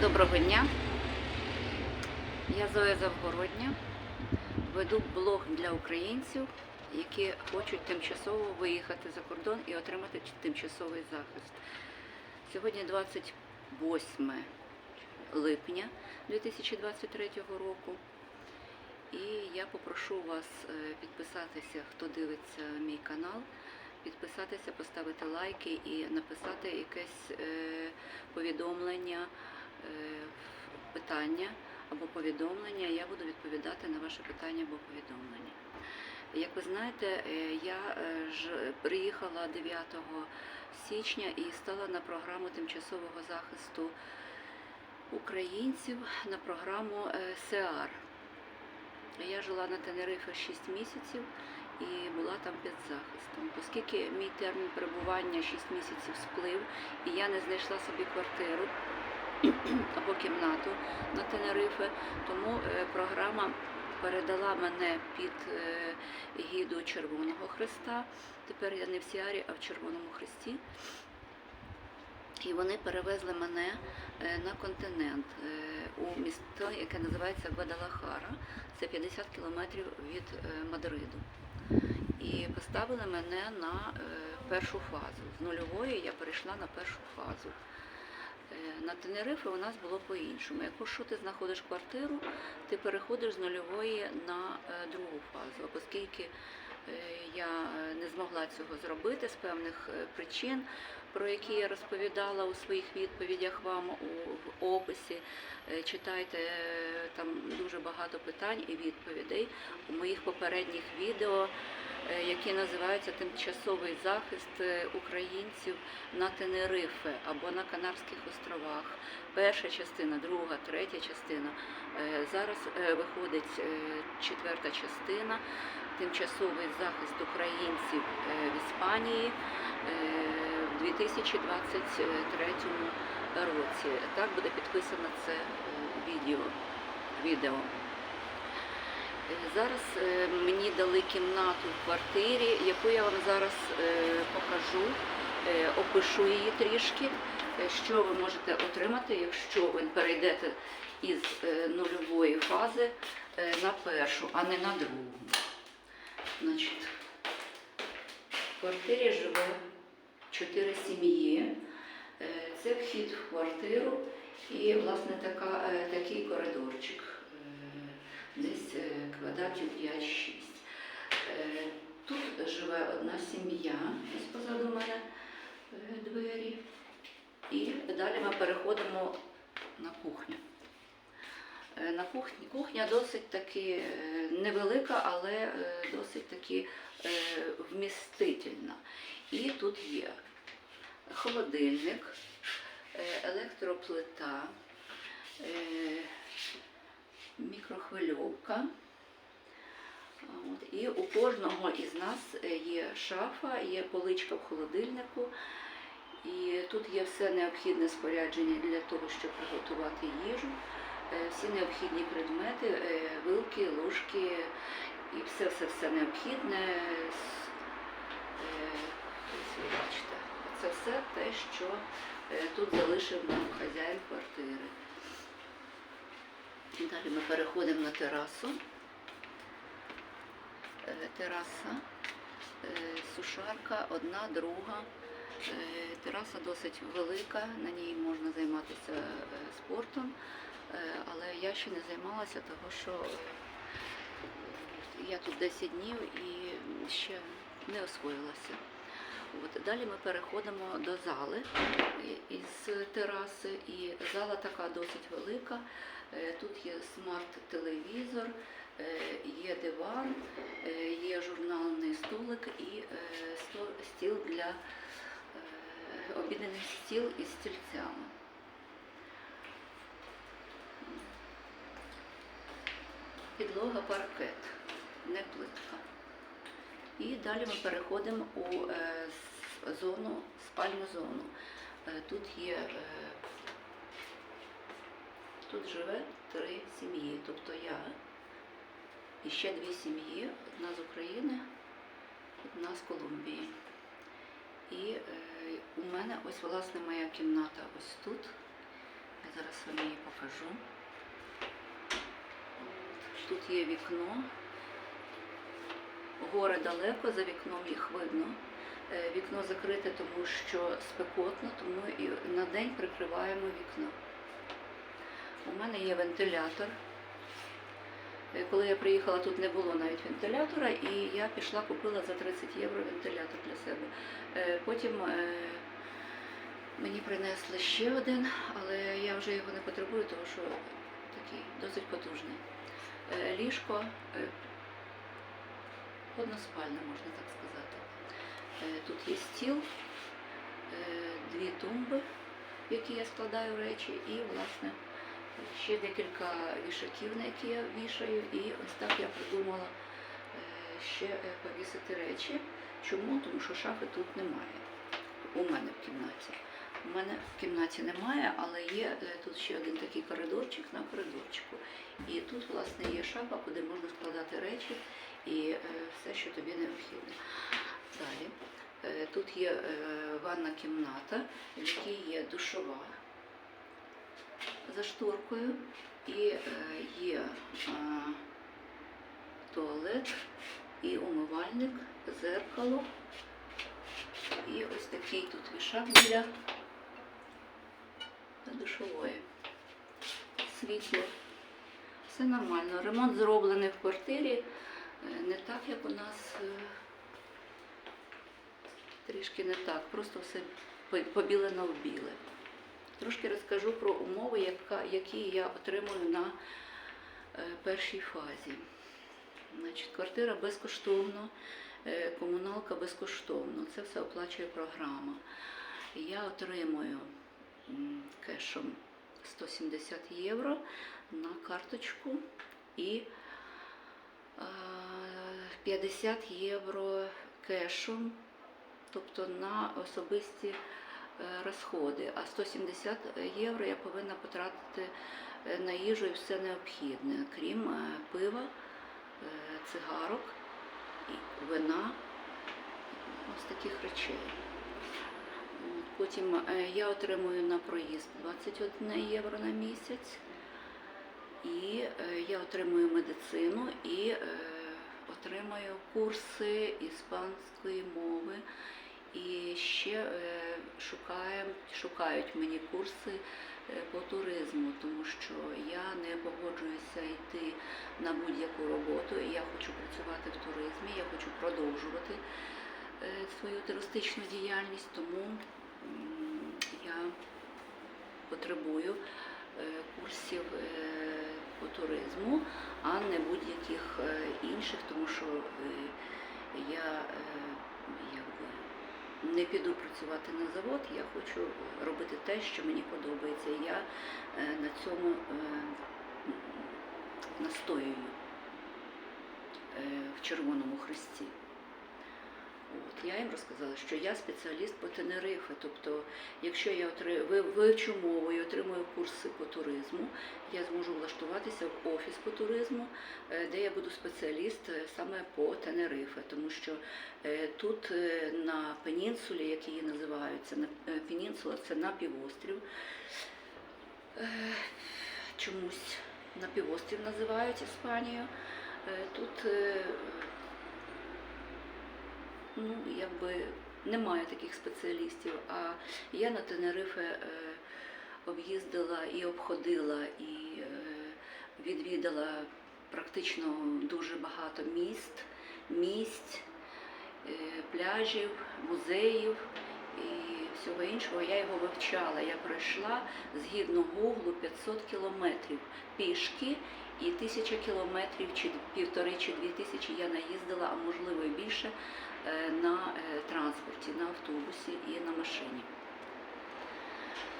Доброго дня. Я Зоя Завгородня. Веду блог для українців, які хочуть тимчасово виїхати за кордон і отримати тимчасовий захист. Сьогодні 28 липня 2023 року. І я попрошу вас е, підписатися, хто дивиться мій канал, підписатися, поставити лайки і написати якесь е, повідомлення, питання або повідомлення. Я буду відповідати на ваше питання або повідомлення. Як ви знаєте, е, я е, ж приїхала 9 січня і стала на програму тимчасового захисту українців на програму е, СЕАР. Я жила на Тенерифе 6 місяців і була там під захистом. Оскільки мій термін перебування 6 місяців сплив, і я не знайшла собі квартиру або кімнату на Тенерифе, тому е, програма передала мене під е, гіду Червоного Христа. Тепер я не в Сіарі, а в Червоному Христі. І вони перевезли мене е, на континент у місто, яке називається Гвадалахара. Це 50 кілометрів від Мадриду. І поставили мене на першу фазу. З нульової я перейшла на першу фазу. Е, На Тенерифе у нас було по-іншому. Якщо ти знаходиш квартиру, ти переходиш з нульової на е, другу фазу. Оскільки е, я не змогла цього зробити з певних причин, про які я розповідала у своїх відповідях вам у описі. Читайте там дуже багато питань і відповідей у моїх попередніх відео, які називаються Тимчасовий захист е, українців на Тенерифе або на Канарських островах. Перша частина, друга, третя частина. Е, Зараз е, виходить е, четверта частина. Тимчасовий захист українців е, в Іспанії е, в 2023 році. Так буде підписано це е, відео. відео. Зараз е, мені дали кімнату в квартирі, яку я вам зараз е, покажу, е, опишу її трішки, що ви можете отримати, якщо ви перейдете із нульової фази на першу, а не на другу. Значить, в квартирі живе чотири сім'ї. Це вхід в квартиру і, власне, така, такий коридорчик. Квадратів 5-6. Е, Тут живе одна сім'я, ось позаду мене е, двері. І далі ми переходимо на кухню. Е, На кухні кухня досить таки невелика, але досить таки вмістительна. І тут є холодильник, електроплита, мікрохвильовка. І у кожного із нас е, є шафа, є поличка в холодильнику. І тут є все необхідне спорядження для того, щоб приготувати їжу, Е, всі необхідні предмети, е, вилки, ложки і все-все-все необхідне. Це все те, що тут залишив нам хазяїн квартири. Далі ми переходимо на терасу. Е, Тераса, е, сушарка, одна, друга. Е, Тераса досить велика, на ній можна займатися спортом, але я ще не займалася, тому що я тут 10 днів і ще не освоїлася. От, далі ми переходимо до зали із тераси, і зала така досить велика. Тут є смарт-телевізор, є диван, е, є журнальний столик і е, стіл для е, обіденний стіл із стільцями. Підлога паркет, не плитка. І далі ми переходимо у е, зону, спальну зону. Е, Тут є, е, тут живе три сім'ї, тобто я і ще дві сім'ї, одна з України, одна з Колумбії. І е, у мене ось власне моя кімната ось тут. Я зараз вам її покажу. Тут є вікно. Гори далеко, за вікном їх видно. Е, Вікно закрите, тому що спекотно, тому і на день прикриваємо вікно. У мене є вентилятор. Е, Коли я приїхала, тут не було навіть вентилятора, і я пішла, купила за 30 євро вентилятор для себе. Е, Потім е, мені принесли ще один, але я вже його не потребую, тому що такий досить потужний. Ліжко односпальне, можна так сказати. Тут є стіл, дві тумби, в які я складаю речі, і, власне, ще декілька вішаків, на які я вішаю, і ось так я придумала е, ще е, повісити речі. Чому? Тому що шафи тут немає. У мене в кімнаті. У мене в кімнаті немає, але є е, тут ще один такий коридорчик на коридорчику. І тут, власне, є шафа, куди можна складати речі і все, що тобі необхідно. Далі. Тут є ванна кімната, в якій є душова за шторкою, і е, є е, туалет, і умивальник, зеркало, і ось такий тут вішак біля душової. Світло. Все нормально. Ремонт зроблений в квартирі е, не так, як у нас. Трішки не так, просто все по- побілено в біле. Трошки розкажу про умови, які я отримую на е, першій фазі. Значить, квартира безкоштовно, е, комуналка безкоштовно. Це все оплачує програма. Я отримую кешом 170 євро на карточку і е, 50 євро кешом, тобто на особисті е, розходи. А 170 євро я повинна потратити е, на їжу і все необхідне, крім е, пива, е, цигарок, вина, ось таких речей. Потім е, я отримую на проїзд 21 євро на місяць. І е, я отримую медицину і е, отримаю курси іспанської мови. І ще е, шукаємо, шукають мені курси е, по туризму, тому що я не погоджуюся йти на будь-яку роботу. І я хочу працювати в туризмі, я хочу продовжувати е, свою туристичну діяльність, тому я потребую е, курсів по туризму, а не будь-яких інших, тому що я не піду працювати на завод, я хочу робити те, що мені подобається. Я е, на цьому е, настоюю е, в Червоному Хресті. Я їм розказала, що я спеціаліст по Тенерифе. Тобто, якщо я вивчу мову і отримую курси по туризму, я зможу влаштуватися в офіс по туризму, е, де я буду спеціаліст е, саме по Тенерифе, тому що е, тут на пенінсулі, як її називаються, на пенінсула це напівострів. Е, Чомусь напівострів називають Іспанію. Тут ну, якби немає таких спеціалістів. А я на Тенерифе е, об'їздила і обходила, і е, відвідала практично дуже багато міст, місць, е, пляжів, музеїв і всього іншого. Я його вивчала. Я пройшла згідно Гуглу 500 кілометрів пішки. І тисяча кілометрів, чи півтори, чи дві тисячі я наїздила, а можливо і більше, на е, транспорті, на автобусі і на машині.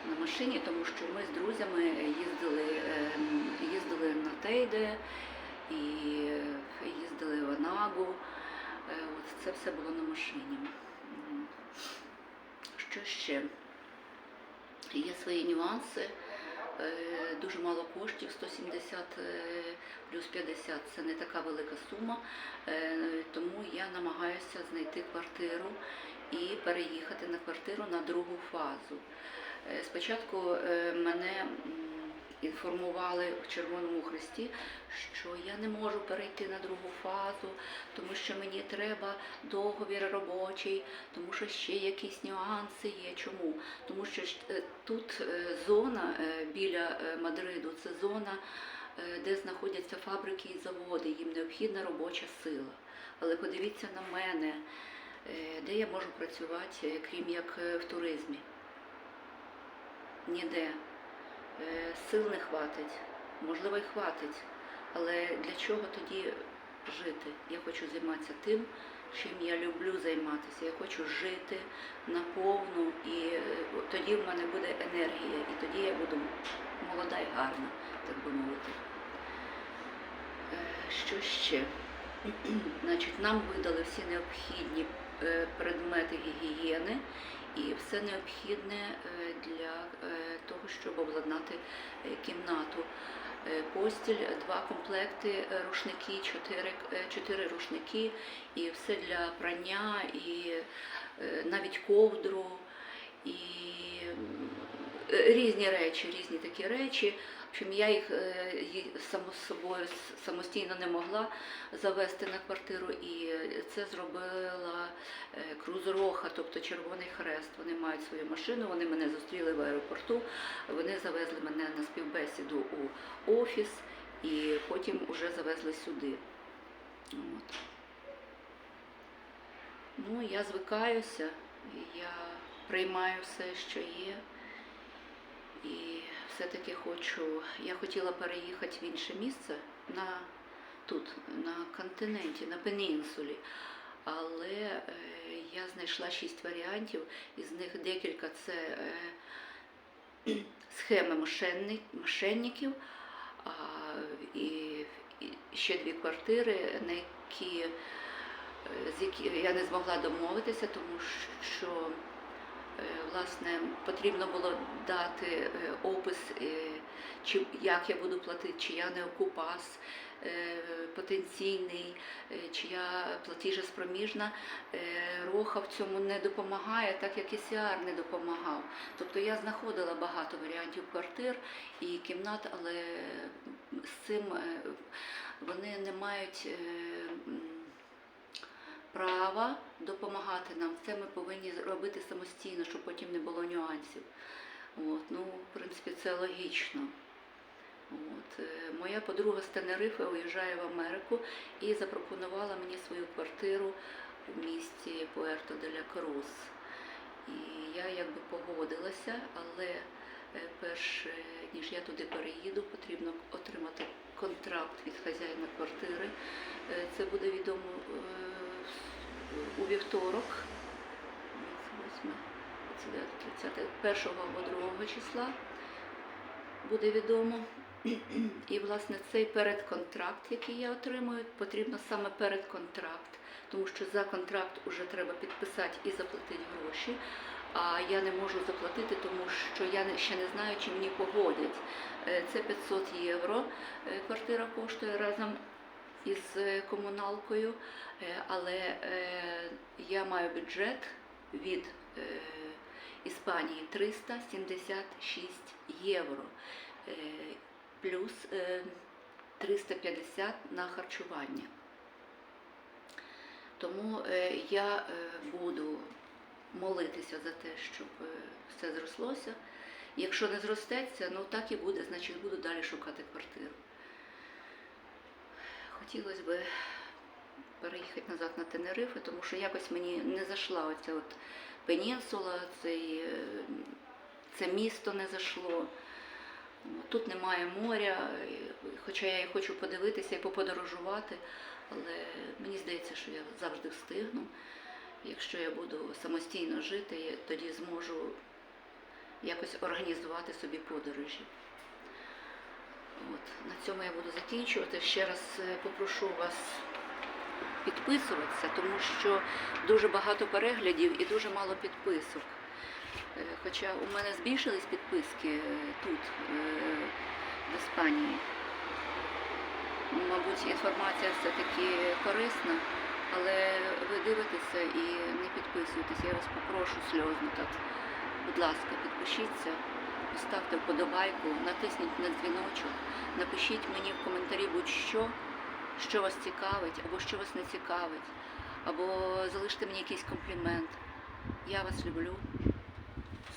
На машині, тому що ми з друзями їздили, е, їздили на Тейде і е, їздили в Анагу. Е, От це все було на машині. Що ще? Є свої нюанси. Е, Дуже мало коштів, 170 е, плюс 50 це не така велика сума, Е, тому я намагаюся знайти квартиру і переїхати на квартиру на другу фазу. Спочатку мене інформували в Червоному Хресті, що я не можу перейти на другу фазу, тому що мені треба договір робочий, тому що ще якісь нюанси є. Чому? Тому що е, тут е, зона е, біля Мадриду, це зона, де знаходяться фабрики і заводи, їм необхідна робоча сила. Але подивіться на мене, де я можу працювати, крім як в туризмі. Ніде. Сил не хватить, можливо, й хватить. Але для чого тоді жити? Я хочу займатися тим, чим я люблю займатися. Я хочу жити наповну, і е, тоді в мене буде енергія, і тоді я буду молода і гарна, так би мовити. Е, Що ще? Значить, нам видали всі необхідні е, предмети гігієни і все необхідне е, для е, того, щоб обладнати е, кімнату. Постіль, два комплекти рушники, чотири, чотири рушники, і все для прання, і навіть ковдру, і різні речі, різні такі речі. Общем, я їх е, само собою самостійно не могла завести на квартиру, і це зробила е, Крузроха, тобто Червоний Хрест. Вони мають свою машину, вони мене зустріли в аеропорту, вони завезли мене на співбесіду у офіс і потім вже завезли сюди. От. Ну, я звикаюся, я приймаю все, що є. І все-таки хочу, я хотіла переїхати в інше місце на тут, на континенті, на пенінсулі. Але е, я знайшла шість варіантів, із них декілька це е, схеми мошенників, і, ще дві квартири, на які, е, з які я не змогла домовитися, тому що власне потрібно було дати е, опис, е, чи як я буду платити, чи я не окупас е, потенційний, е, чи я платіжеспроміжна. Е, Роха в цьому не допомагає, так як і Сіар не допомагав. Тобто я знаходила багато варіантів квартир і кімнат, але з цим е, вони не мають е, права допомагати нам. Це ми повинні робити самостійно, щоб потім не було нюансів. От, ну, в принципі, це логічно. От, е, моя подруга з Тенерифи уїжджає в Америку і запропонувала мені свою квартиру в місті Пуерто де ля Крус. І я якби погодилася, але е, перш ніж я туди переїду, потрібно отримати контракт від хазяїна квартири. Е, Це буде відомо у вівторок, 28, 30, 1 або 2 числа буде відомо. І, власне, цей передконтракт, який я отримую, потрібно саме передконтракт, тому що за контракт вже треба підписати і заплатити гроші. А я не можу заплатити, тому що я ще не знаю, чи мені погодять. Е, Це 500 євро. е, Квартира коштує разом із е, комуналкою, Е, але е, я маю бюджет від Іспанії 376 євро. Плюс е, 350 на харчування. Тому я буду молитися за те, щоб все зрослося. Якщо не зростеться, ну так і буде, значить буду далі шукати квартиру. Хотілося б переїхати назад на Тенерифе, тому що якось мені не зайшла оця от пенінсула, цей, е, це місто не зайшло. Тут немає моря, хоча я і хочу подивитися і поподорожувати, але мені здається, що я завжди встигну. Якщо я буду самостійно жити, я тоді зможу якось організувати собі подорожі. От, на цьому я буду закінчувати. Ще раз е, попрошу вас підписуватися, тому що дуже багато переглядів і дуже мало підписок. Е, Хоча у мене збільшились підписки е, тут, в Іспанії. Мабуть, інформація все-таки корисна, але ви дивитеся і не підписуєтеся. Я вас попрошу сльозно так, Будь ласка, підпишіться, поставте вподобайку, натисніть на дзвіночок, напишіть мені в коментарі будь-що, що вас цікавить, або що вас не цікавить, або залиште мені якийсь комплімент. Я вас люблю.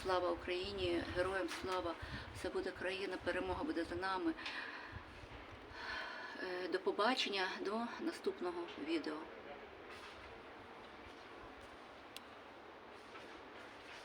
Слава Україні, героям слава! Все буде країна, перемога буде за нами. Е, До побачення, до наступного відео.